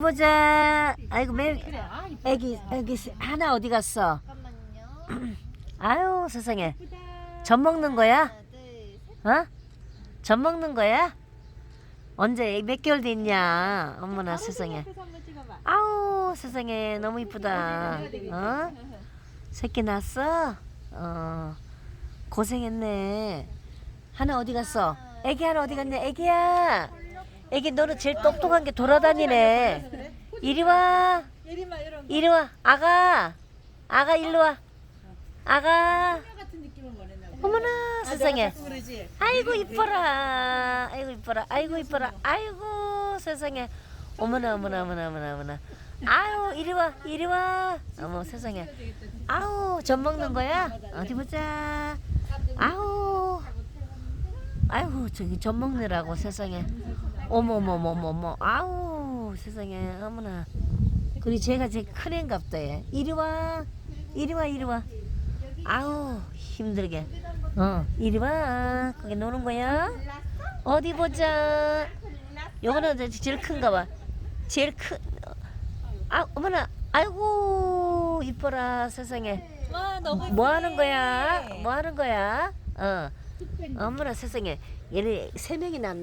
보자. 아이고 매. 아. 애기 애기 하나 어디 갔어? 아유 세상에. 젖 먹는 거야? 어? 젖 먹는 거야? 언제 몇 개월 됐냐? 어머나 세상에. 아우 세상에 너무 이쁘다. 어? 새끼 낳았어? 어 고생했네. 하나 어디 갔어? 애기 하나 어디 갔냐? 애기야. 애기 너는 제일 똑똑한 게 돌아다니네. 이리 와. 이리 와. 아가. 아가 일로 와. 아가. 어머나 세상에. 아이고 이뻐라. 아이고 이뻐라. 아이고 이뻐라. 아이고 세상에. 어머나 어머나 어머나 어머나 어머나. 아유 이리 와 이리 와. 어머 세상에. 아우 젖 먹는 거야? 어디 보자. 아우. 아이고 저기 젖 먹느라고 세상에. 어머 어머 어머 어머 어머. 아우 세상에 어머나. 그리고 제가 제일 큰 애인갑다 얘. 이리 와. 이리 와 이리 와. 아우 힘들게. 어 이리 와. 거기 노는 거야? 어디 보자. 요거는 제일 큰가 봐. 제일 큰. 아 어머나. 아이고 이뻐라 세상에. 와 뭐 하는. 거야? 뭐 하는 거야? 어. 어머나 세상에. 얘네 세 명이 낳나?